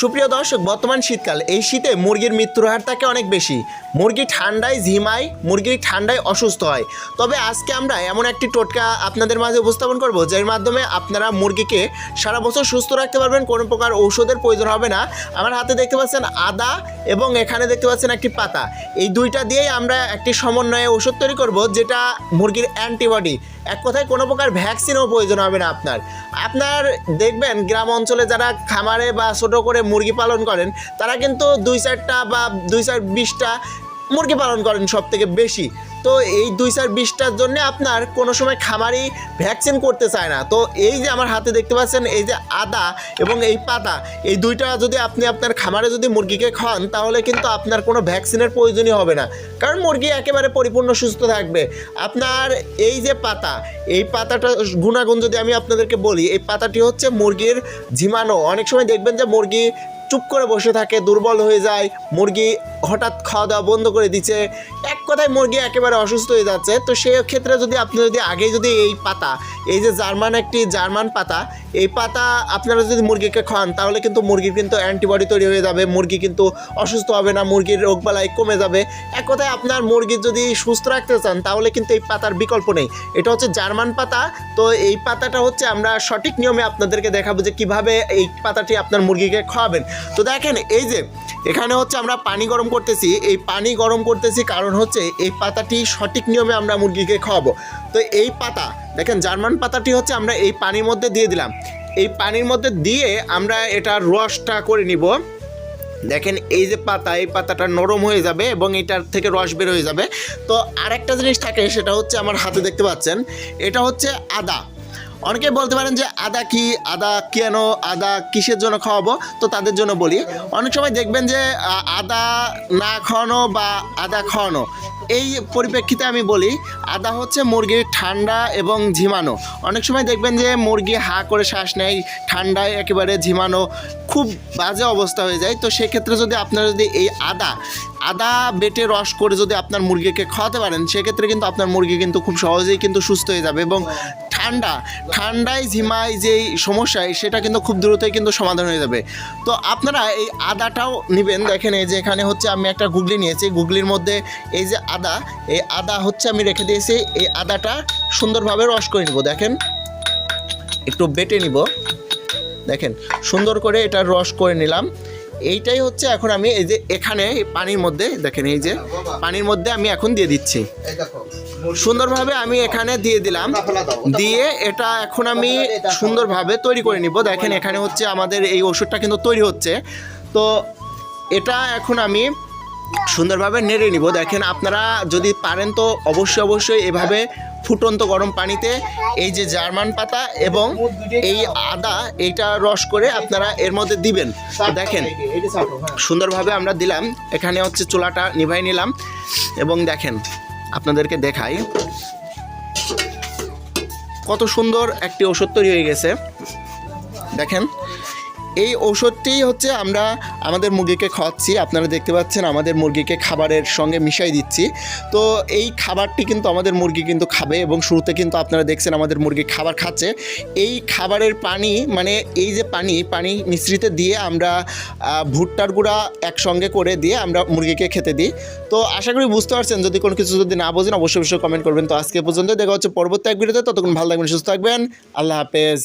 সুপ্রিয় দর্শক, বর্তমান শীতকাল। এই শীতে মুরগির মৃত্যুর হার থাকে অনেক বেশি। মুরগি ঠান্ডায় ঝিমায়, মুরগি ঠান্ডায় অসুস্থ হয়। তবে আজকে আমরা এমন একটি টোটকা আপনাদের মাঝে উপস্থাপন করব, যার মাধ্যমে আপনারা মুরগিকে সারা বছর সুস্থ রাখতে পারবেন, কোনো প্রকার ঔষধের প্রয়োজন হবে না। আমার হাতে দেখতে পাচ্ছেন আদা এবং এখানে দেখতে পাচ্ছেন একটি পাতা। এই দুইটা দিয়েই আমরা একটি সমন্বয়ে ওষুধ তৈরি করব, যেটা মুরগির অ্যান্টিবডি। এক কথায় কোনো প্রকার ভ্যাকসিনও প্রয়োজন হবে না আপনার। আপনার দেখবেন, গ্রাম অঞ্চলে যারা খামারে বা ছোটো করে মুরগি পালন করেন, তারা কিন্তু দুই চারটা বা দুই চার বিশটা মুরগি পালন করেন সব থেকে বেশি। তো এই দুই চার বিশটার জন্য আপনার কোনো সময় খামারি ভ্যাকসিন করতে চায় না। তো এই যে আমার হাতে দেখতে পাচ্ছেন, এই যে আদা এবং এই পাতা, এই দুইটা যদি আপনি আপনার খামারে যদি মুরগিকে খান তাহলে কিন্তু আপনার কোনো ভ্যাকসিনের প্রয়োজনই হবে না। কারণ মুরগি একেবারে পরিপূর্ণ সুস্থ থাকবে। আপনার এই যে পাতা, এই পাতাটা গুণাগুণ যদি আমি আপনাদেরকে বলি, এই পাতাটি হচ্ছে মুরগির ঝিমানো। অনেক সময় দেখবেন যে মুরগি চুপ করে বসে থাকে, দুর্বল হয়ে যায়। মুরগি হঠাৎ খাওয়া দাওয়া বন্ধ করে দিচ্ছে। এক কথায় মুরগি একেবারে অসুস্থ হয়ে যাচ্ছে। তো সেই ক্ষেত্রে যদি আপনি যদি আগে যদি এই পাতা, এই যে জার্মান একটি জার্মান পাতা এই পাতা আপনারা যদি মুরগিকে খান, তাহলে কিন্তু মুরগির কিন্তু অ্যান্টিবডি তৈরি হয়ে যাবে, মুরগি কিন্তু অসুস্থ হবে না, মুরগির রোগবালাই কমে যাবে। এক কথায় আপনার মুরগি যদি সুস্থ রাখতে চান, তাহলে কিন্তু এই পাতার বিকল্প নেই। এটা হচ্ছে জার্মান পাতা, তো এই পাতাটা হচ্ছে আমরা সঠিক নিয়মে আপনাদেরকে দেখাবো যে কীভাবে এই পাতাটি আপনার মুরগিকে খাওয়াবেন। তো দেখেন, এই যে এখানে হচ্ছে আমরা পানি গরম করতেছি। এই পানি গরম করতেছি কারণ হচ্ছে এই পাতাটি সঠিক নিয়মে আমরা মুরগিকে খাওয়াবো। তো এই পাতা, দেখেন জার্মান পাতাটি হচ্ছে আমরা এই পানির মধ্যে দিয়ে দিলাম। এই পানির মধ্যে দিয়ে আমরা এটার রসটা করে নিব। দেখেন এই যে পাতা, এই পাতাটা নরম হয়ে যাবে এবং এটার থেকে রস বের হয়ে যাবে। তো আরেকটা জিনিস থাকে সেটা হচ্ছে আমার হাতে দেখতে পাচ্ছেন। এটা হচ্ছে আদা। অনেকে বলতে পারেন যে, আদা কি, আদা কেন, আদা কিসের জন্য খাওয়াবো? তো তাদের জন্য বলি, অনেক সময় দেখবেন যে আদা না খাওয়ানো বা আদা খাওয়ানো, এই পরিপ্রেক্ষিতে আমি বলি, আদা হচ্ছে মুরগির ঠান্ডা এবং ঝিমানো। অনেক সময় দেখবেন যে, মুরগি হা করে শ্বাস নেয়, ঠান্ডায় একেবারে ঝিমানো, খুব বাজে অবস্থা হয়ে যায়। তো সেক্ষেত্রে যদি আপনারা যদি এই আদা আদা বেটে রস করে যদি আপনার মুরগিকে খাওয়াতে পারেন, সেক্ষেত্রে কিন্তু আপনার মুরগি কিন্তু খুব সহজেই কিন্তু সুস্থ হয়ে যাবে এবং ঠান্ডা, ঠান্ডায় ঝিমায় যেই সমস্যায় সেটা কিন্তু খুব দ্রুতই কিন্তু সমাধান হয়ে যাবে। তো আপনারা এই আদাটাও নেবেন। দেখেন এই যে এখানে হচ্ছে আমি একটা গুগলি নিয়েছি। গুগলির মধ্যে এই যে আদা, এই আদা হচ্ছে আমি রেখে দিয়েছি। এই আদাটা সুন্দরভাবে রস করে নিব। দেখেন, একটু বেটে নিব। দেখেন, সুন্দর করে এটা রস করে নিলাম। এইটাই হচ্ছে এখন আমি এই যে এখানে পানির মধ্যে দেখেন এই যে পানির মধ্যে আমি এখন দিয়ে দিচ্ছি। সুন্দরভাবে আমি এখানে দিয়ে দিলাম। দিয়ে এটা এখন আমি সুন্দরভাবে তৈরি করে নিব। দেখেন এখানে হচ্ছে আমাদের এই ওষুধটা কিন্তু তৈরি হচ্ছে। তো এটা এখন আমি সুন্দরভাবে নেড়ে নিব। দেখেন আপনারা যদি পারেন তো অবশ্যই অবশ্যই এভাবে ফুটন্ত গরম পানিতে এই যে জার্মান পাতা এবং এই আদা এইটা রস করে আপনারা এর মধ্যে দিবেন। দেখেন সুন্দরভাবে আমরা দিলাম। এখানে হচ্ছে চুলাটা নিভাই নিলাম এবং দেখেন আপনাদেরকে দেখাই কত সুন্দর একটি ওষুধ তৈরি হয়ে গেছে। দেখেন এই ঔষধটি হচ্ছে আমরা আমাদের মুরগিকে খাওয়াচ্ছি। আপনারা দেখতে পাচ্ছেন আমাদের মুরগিকে খাবারের সঙ্গে মিশাই দিচ্ছি। তো এই খাবারটি কিন্তু আমাদের মুরগি কিন্তু খাবে এবং শুরুতে কিন্তু আপনারা দেখছেন আমাদের মুরগি খাবার খাচ্ছে। এই খাবারের পানি মানে এই যে পানি পানি মিশ্রিতে দিয়ে আমরা ভুট্টার গুঁড়া একসঙ্গে করে দিয়ে আমরা মুরগিকে খেতে দিই। তো আশা করি বুঝতে পারছেন, যদি কোনো কিছু যদি না বোঝেন অবশ্যই অবশ্যই কমেন্ট করবেন। তো আজকে পর্যন্ত দেখা হচ্ছে পরবর্তী এক ভিডিওতে, ততক্ষণ ভালো থাকবেন, সুস্থ থাকবেন, আল্লাহ হাফেজ।